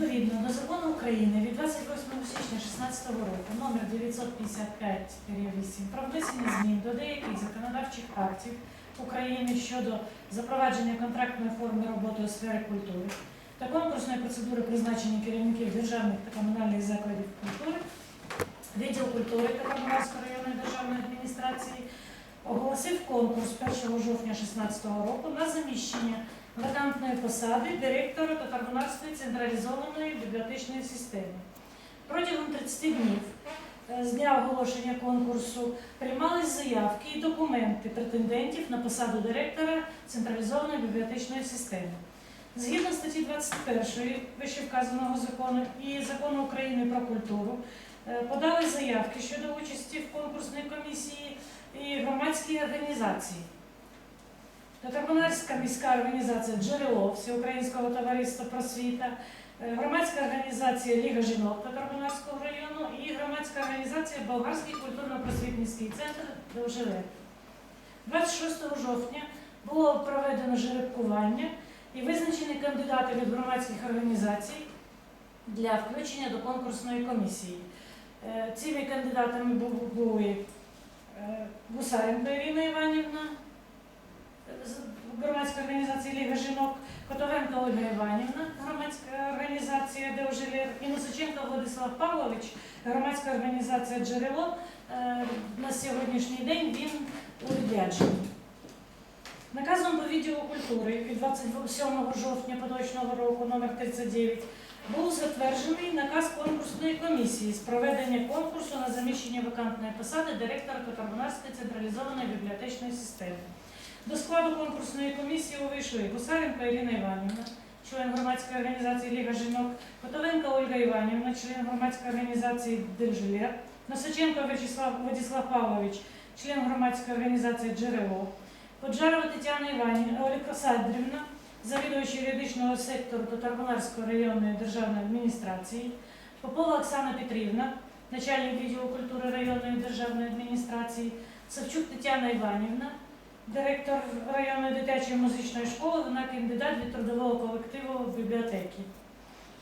Відповідно до закону України від 28 січня 2016 року номер 955-8 про внесення змін до деяких законодавчих актів України щодо запровадження контрактної форми роботи у сфері культури та конкурсної процедури призначення керівників державних та комунальних закладів культури, відділ культури та Карбонарської районної державної адміністрації оголосив конкурс 1 жовтня 2016 року на заміщення вакантної посади директора Татарбунарської централізованої бібліотечної системи. Протягом 30 днів е, з дня оголошення конкурсу приймались заявки і документи претендентів на посаду директора централізованої бібліотечної системи. Згідно статті 21 вищевказаного закону і закону України про культуру, е, подали заявки щодо участі в конкурсній комісії і громадські організації. Татарбунарська міська організація Джерело Всеукраїнського товариства просвіта, е, громадська організація Ліга жінок Татарбунарського району і громадська організація Болгарський культурно-просвітницький центр Довжеле. 26 жовтня було проведено жеребкування і визначені кандидати від громадських організацій для включення до конкурсної комісії. Е, Цими кандидатами були е, Гусаренко Ірина Іванівна, громадської організації Ліга жінок, Котовенко Ольга Іванівна, громадська організація Деожилер, і Носиченко Владислав Павлович, громадська організація Джерело. Е, На сьогоднішній день він у. Наказом по відділу культури від 27 жовтня поточного року номер 39 був затверджений наказ конкурсної комісії з проведення конкурсу на заміщення вакантної посади директора Татарбунарської централізованої бібліотечної системи. До складу конкурсної комісії увійшли Гусаренко Ірина Іванівна, член громадської організації Ліга жінок, Котовенко Ольга Іванівна, член громадської організації Держилер, Носиченко Вячеслав Владислав Павлович, член громадської організації Джерело, Поджарова Тетяна Іванівна, Олександрівна, завідуючий юридичного сектору Татарбунарської районної державної адміністрації, Попова Оксана Петрівна, начальник відділу культури районної державної адміністрації, Савчук Тетяна Іванівна, директор районної дитячої музичної школи, вона кандидат від трудового колективу бібліотеки.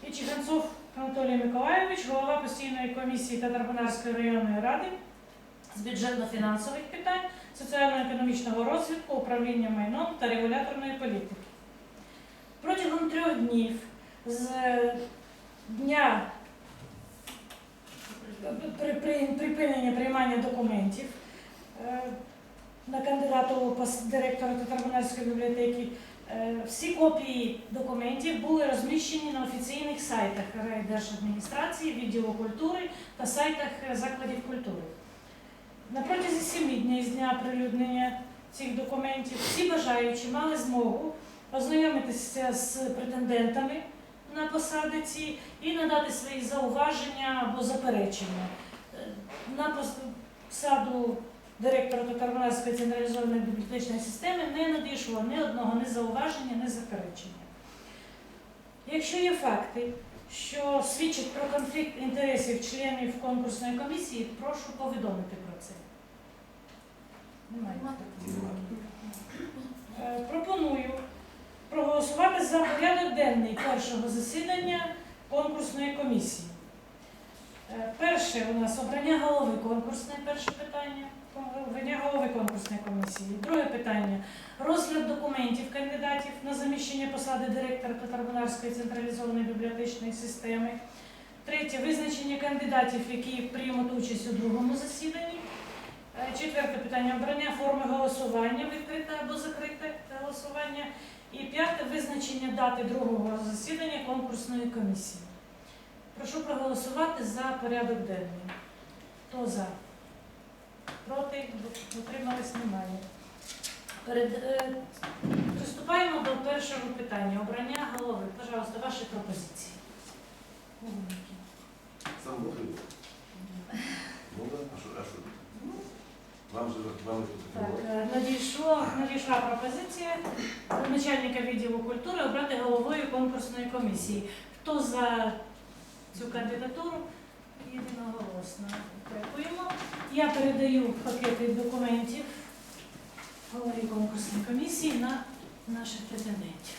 І Чиханцов Анатолій Миколайович, голова постійної комісії Татарбунарської районної ради з бюджетно-фінансових питань, соціально-економічного розвитку, управління майном та регуляторної політики. Протягом трьох днів з дня при- при- припинення приймання документів е, на кандидата у директора Татарбунарської бібліотеки. Е, Всі копії документів були розміщені на офіційних сайтах райдержадміністрації, відділу культури та сайтах е, закладів культури. На протязі семи днів з дня оприлюднення цих документів всі бажаючі мали змогу ознайомитися з претендентами на посади ці і надати свої зауваження або заперечення. Е, На посаду директора Татарбунарської централізованої бібліотечної системи не надійшло ні одного ні зауваження, ні заперечення. Якщо є факти, що свідчать про конфлікт інтересів членів конкурсної комісії, прошу повідомити про це. Немає. Е, Пропоную проголосувати за порядок денний першого засідання конкурсної комісії. Е, Перше у нас обрання голови конкурсної, перше питання. Обрання голови конкурсної комісії. Друге питання розгляд документів кандидатів на заміщення посади директора Татарбунарської централізованої бібліотечної системи. Третє визначення кандидатів, які приймуть участь у другому засіданні. Е, Четверте питання обрання форми голосування, відкрите або закрите голосування. І п'яте визначення дати другого засідання конкурсної комісії. Прошу проголосувати за порядок денний. Хто за? Проти? Утримались немає. Перед, е, приступаємо до першого питання. Обрання голови. Пожалуйста, ваші пропозиції. Сам Бог. Ну да, а що, а що? Вам же вам же Так, е, надійшло, надійшла пропозиція начальника відділу культури обрати головою конкурсної комісії. Хто за цю кандидатуру? Єдиноголосно. Дякуємо. Я передаю пакети документів голові конкурсної комісії на наших претендентів.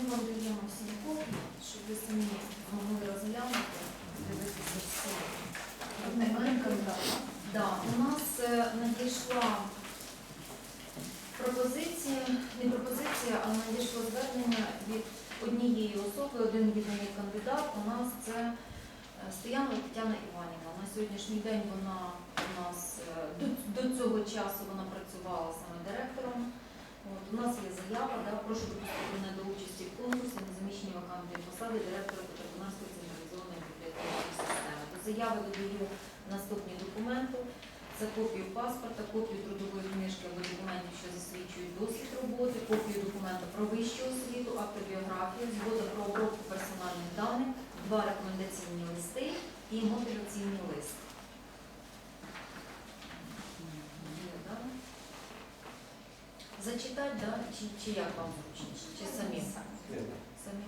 Ми вам даємо всі копії, щоб ви самі могли розглянути, дивитися всі документи. Да, у нас е, надійшла пропозиція, не пропозиція, а надійшло звернення від однієї особи, один єдиний кандидат. У нас це Стоянова Тетяна Іванівна. На сьогоднішній день вона у нас е, до, до цього часу вона працювала саме директором. От, у нас є заява, да, прошу допустити мене до участі в конкурсі на заміщення вакантної посади директора Петроконарської централізованої бібліотечної системи. До заяви додаю наступні документи. Це копію паспорта, копію трудової книжки або документів, що засвідчують досвід роботи, копію документа про вищу освіту, автобіографію, згода про обробку персональних даних, два рекомендаційні листи і мотиваційний лист. Зачитати, да? чи, чи як вам зручніше? Чи самі? Самі?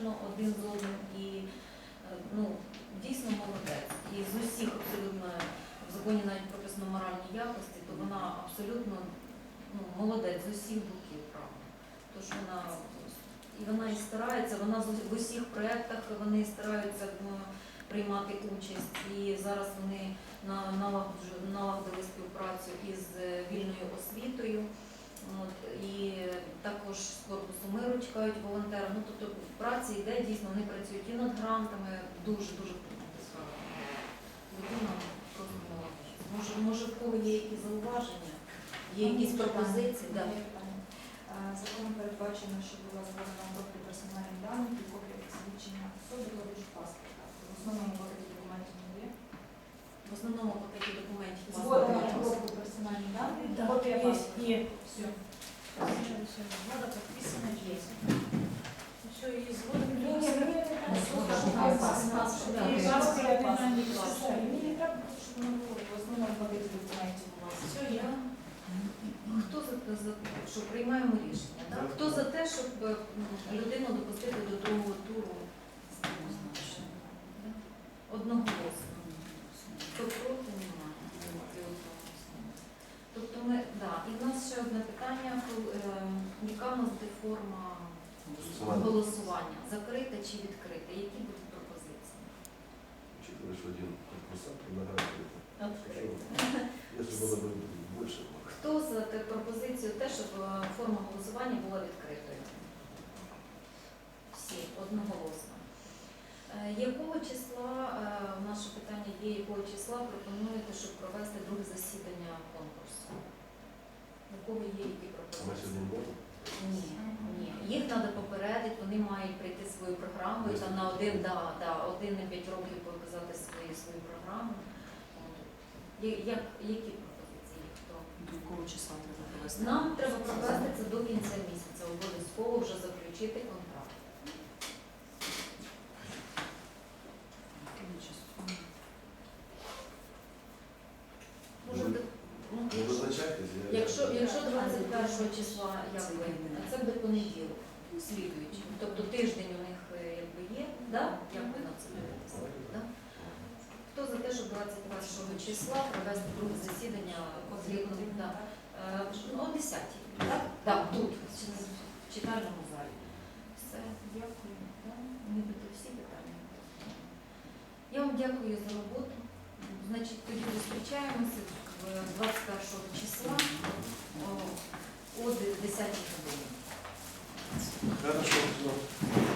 Злагоджено один з одним і е, ну, дійсно молодець. І з усіх абсолютно в законі навіть прописано моральні якості, то вона абсолютно ну, молодець з усіх боків, правда. Тож вона і вона і старається, вона в усіх проєктах вони стараються ну, приймати участь. І зараз вони на- налагодили співпрацю із е, вільною освітою. От, і також з корпусу миру чекають волонтери. Ну, тобто праця йде дійсно, вони працюють і над грантами, дуже дуже круто. Людина. Може, може, в кого є якісь зауваження, є якісь пропозиції? Да. Законом передбачено, що була зроблена обробка персональних даних і копія посвідчення особи родичів паспорта. В основному пакеті документів. В основному пакеті документів Згода на паспорт. обробку персональних даних, Да, копія є, паспорта. є. Все. Згода підписана, є. Все, і згода Ні, ні, мені не. Так, І і паспорт, паспорт, і і паспорт. мені Все, Мені не треба, щоб воно було в основному пакеті документів у вас. Все, є. Хто за те, за що приймаємо рішення? Так? Хто за те, щоб е, людину допустити до другого туру? Одноголосно. Хто проти немає. Тобто ми, да, і в нас ще одне питання, коли, е, яка в нас буде форма Голосування. голосування? Закрита чи відкрита? Які будуть пропозиції? Учитывая, что один конкурсант предлагает это. Відкрита. Если было бы больше, Хто за те пропозицію те, щоб е, форма голосування була відкритою? Всі одноголосно. Е, Якого числа, е, наше питання є, якого числа пропонуєте, щоб провести друге засідання конкурсу? У кого є які пропозиції? Ні, ні. Їх треба попередити, вони мають прийти свою програму і там на один, да, да, один на п'ять років показати свою, свою програму. Як, які пропозиції? Хто? До якого числа треба провести? Нам треба провести це до кінця місяця, обов'язково вже заключити контракт. Яке число? Може, Ну, ти- ну, Не якщо- визначайтесь. я- якщо, якщо 21 числа якби, це понеділок, слідуючий. Тобто тиждень у них е, якби є, да? як ви на це дивитеся? Да? Хто за те, щоб 21 числа провести друге засідання згідно да, е, ну, о 10 так? Так, тут, в читальному залі. Все, дякую. Да? Нібито всі питання. Я вам дякую за роботу. Значить, тоді зустрічаємося в 21 числа о, о 10 годині. Хорошо.